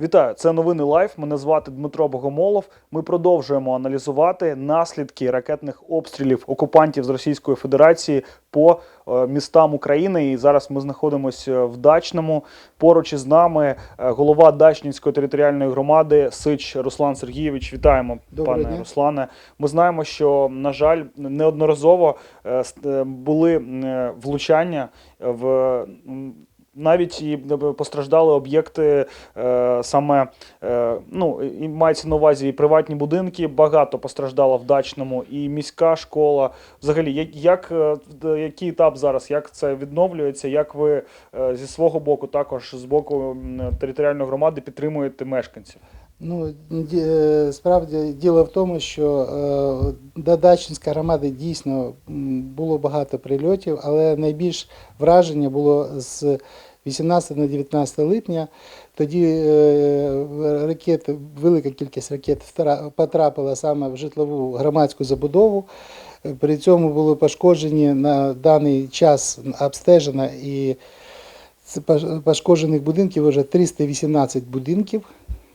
Вітаю, це новини Лайф. Мене звати Дмитро Богомолов. Ми продовжуємо аналізувати наслідки ракетних обстрілів окупантів з Російської Федерації по е, містам України. І зараз ми знаходимося в Дачному. Поруч із нами е, голова Дачнівської територіальної громади Сич Руслан Сергійович. Вітаємо, Доброго пане дня. Руслане. Ми знаємо, що на жаль, неодноразово е, е, були е, влучання в. Навіть і постраждали об'єкти е, саме, е, ну, і мається на увазі і приватні будинки, багато постраждало в дачному, і міська школа. Взагалі, як, як, е, який етап зараз, як це відновлюється, як ви е, зі свого боку, також з боку територіальної громади підтримуєте мешканців? Ну, е, справді діло в тому, що е, до Дачинської громади дійсно було багато прильотів, але найбільш враження було з 18 на 19 липня. Тоді е, ракет, велика кількість ракет потрапила саме в житлову громадську забудову. При цьому були пошкоджені на даний час обстежено і пошкоджених будинків вже 318 будинків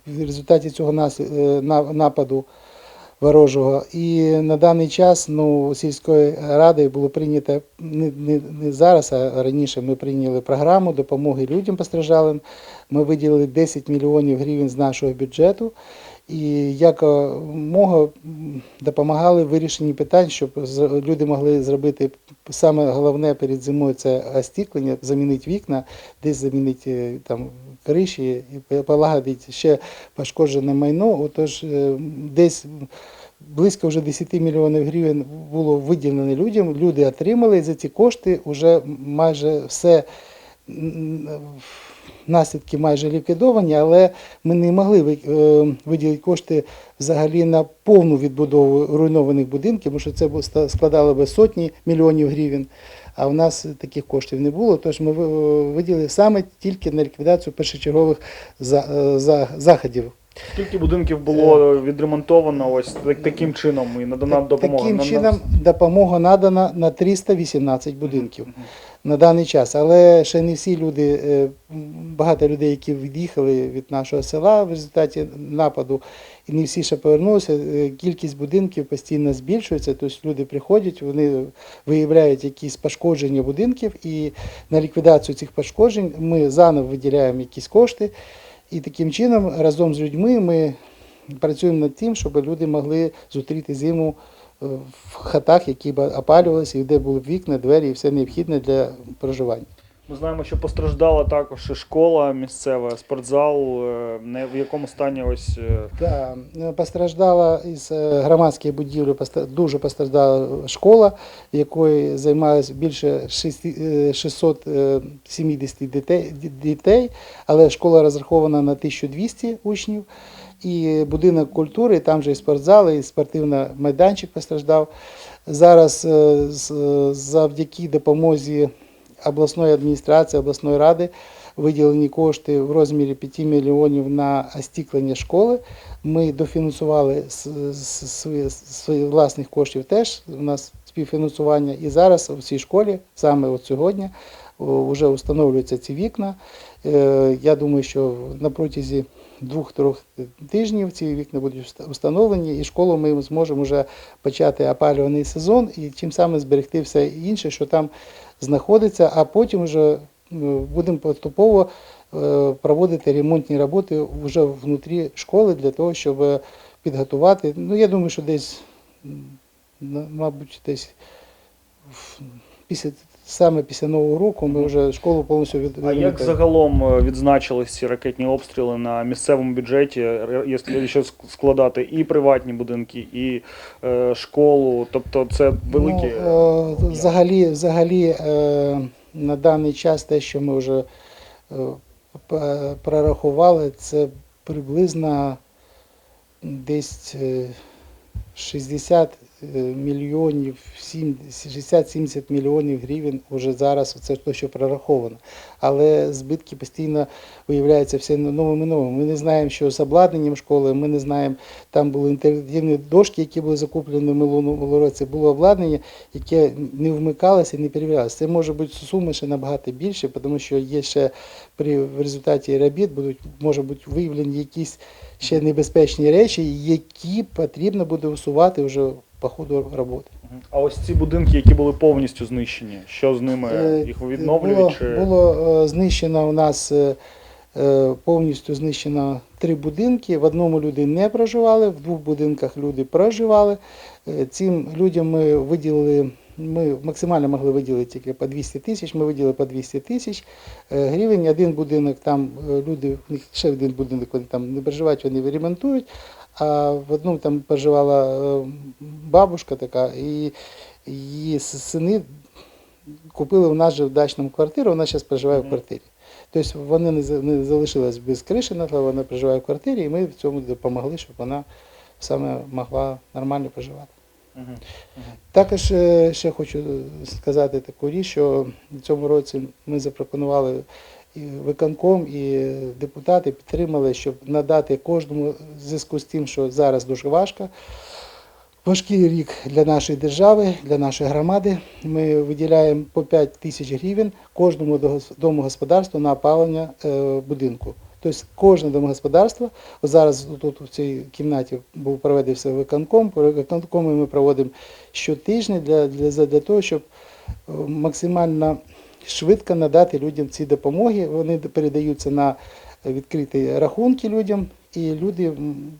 в результаті цього е, нападу ворожого. І на даний час ну, сільською радою було прийнято не, не, не зараз, а раніше ми прийняли програму допомоги людям постраждалим. Ми виділили 10 мільйонів гривень з нашого бюджету. І якомога допомагали вирішенні питань, щоб люди могли зробити саме головне перед зимою це остіклення, замінити вікна, десь замінити е, там криші і полагодити ще пошкоджене майно. Отож, е, десь близько вже 10 мільйонів гривень було виділено людям. Люди отримали і за ці кошти вже майже все. Наслідки майже ліквідовані, але ми не могли е, виділити кошти взагалі на повну відбудову руйнованих будинків, тому що це складало би сотні мільйонів гривень. А в нас таких коштів не було. Тож ми ви- виділили саме тільки на ліквідацію першочергових е, за- заходів. Скільки будинків було відремонтовано ось так- таким чином і надана допомога? Таким чином допомога надана на 318 будинків на даний час. Але ще не всі люди, е, багато людей, які від'їхали від нашого села в результаті нападу, і не всі ще повернулися. Е, Кількість будинків постійно збільшується. Тобто люди приходять, вони виявляють якісь пошкодження будинків, і на ліквідацію цих пошкоджень ми заново виділяємо якісь кошти. І таким чином разом з людьми ми працюємо над тим, щоб люди могли зустріти зиму е, в хатах, які б опалювалися, і де були вікна, двері і все необхідне для проживання. Ми знаємо, що постраждала також і школа місцева, спортзал. е, Не в якому стані ось е, Да, е, постраждала із е, громадської будівлі, дуже постраждала школа, якою займалося більше шести- е, 670 дітей, але школа розрахована на 1200 учнів. І будинок культури, там же і спортзал, і спортивний майданчик постраждав. Зараз е, завдяки допомозі обласної адміністрації, обласної ради виділені кошти в розмірі 5 мільйонів на остіклення школи. Ми дофінансували своїх власних коштів теж. У нас співфінансування. І зараз у цій школі, саме от сьогодні, вже встановлюються ці вікна. Е, Я думаю, що на протязі двох-трьох тижнів ці вікна будуть встановлені, і школу ми зможемо вже почати опалюваний сезон і чим саме зберегти все інше, що там знаходиться, а потім вже е, будемо поступово е, проводити ремонтні роботи вже внутрі школи для того, щоб підготувати. Ну, я думаю, що десь, мабуть, десь після саме після нового року ми вже школу повністю від А як загалом е, відзначились ці ракетні обстріли на місцевому бюджеті, якщо складати і приватні будинки, і е, школу? Тобто це великі. Ну, е, взагалі, взагалі е, на даний час те, що ми вже е, прорахували, це приблизно десь е, 60 е, мільйонів, сім- 60-70 мільйонів гривень вже зараз, це те, що прораховано. Але збитки постійно виявляються все новими новими. Ми не знаємо, що з обладнанням школи, ми не знаємо, там були інтерактивні дошки, які були закуплені в минулому році, було обладнання, яке не вмикалося і не перевірялося. Це може бути суми ще набагато більше, тому що є ще при в результаті робіт будуть може бути виявлені якісь ще небезпечні речі, які потрібно буде усувати вже по ходу роботи. А ось ці будинки, які були повністю знищені, що з ними Е, їх Було, відновлюють? Чи... було е, знищено у нас е, е, повністю знищено три будинки. В одному люди не проживали, в двох будинках люди проживали. Е, Цим людям ми виділили. Ми максимально могли виділити тільки по 200 тисяч, ми виділили по 200 тисяч е, гривень. Один будинок там е, люди, ще один будинок, вони там не проживають, вони ремонтують. А в одному там проживала е, бабушка така, і її сини купили в нас же в дачному квартиру, вона зараз проживає в квартирі. Тобто вони не, за- залишились без криші, над вона проживає в квартирі, і ми в цьому допомогли, щоб вона саме могла нормально проживати. Також е, ще хочу сказати таку річ, що в цьому році ми запропонували і виконком, і депутати підтримали, щоб надати кожному в зв'язку з тим, що зараз дуже важко. Важкий рік для нашої держави, для нашої громади. Ми виділяємо по 5 тисяч гривень кожному домогосподарству на опалення е, будинку. Тобто кожне домогосподарство, зараз тут в цій кімнаті був проведений виконком, по виконкому ми проводимо щотижня для, для, для того, щоб е, максимально швидко надати людям ці допомоги. Вони передаються на відкриті рахунки людям, і люди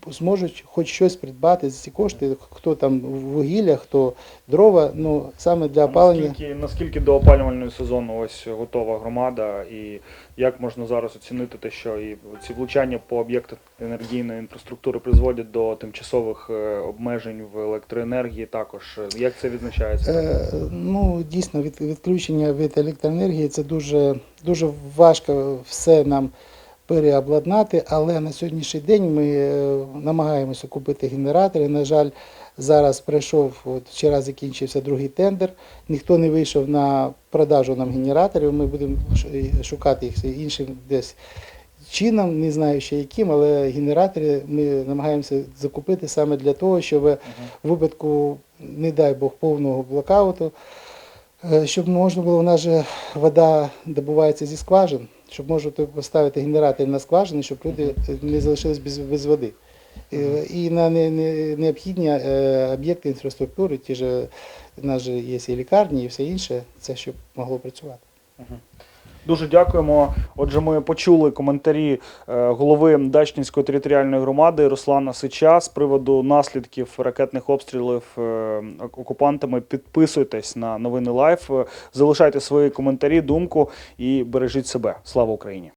зможуть хоч щось придбати за ці кошти, хто там вугілля, хто дрова, ну саме для опалення. Наскільки, наскільки до опалювального сезону ось готова громада, і як можна зараз оцінити те, що і ці влучання по об'єктах енергійної інфраструктури призводять до тимчасових е, обмежень в електроенергії також. Як це відзначається? Е, ну, дійсно, від, відключення від електроенергії це дуже, дуже важко все нам переобладнати, але на сьогоднішній день ми е, намагаємося купити генератори. На жаль, зараз пройшов, от вчора закінчився другий тендер, ніхто не вийшов на продажу нам генераторів, ми будемо шукати їх іншим десь чином, не знаю ще яким, але генератори ми намагаємося закупити саме для того, щоб в випадку, не дай Бог, повного блокауту, е, щоб можна було, у нас же вода добувається зі скважин, щоб можете поставити генератор на скважини, щоб люди е, не залишились без, без води. Е, І на не, не, необхідні е, об'єкти інфраструктури, ті ж у нас же є і лікарні, і все інше, це щоб могло працювати. Дуже дякуємо. Отже, ми почули коментарі е, голови Дачнінської територіальної громади Руслана Сича з приводу наслідків ракетних обстрілів е, окупантами. Підписуйтесь на новини Лайф, залишайте свої коментарі, думку і бережіть себе. Слава Україні!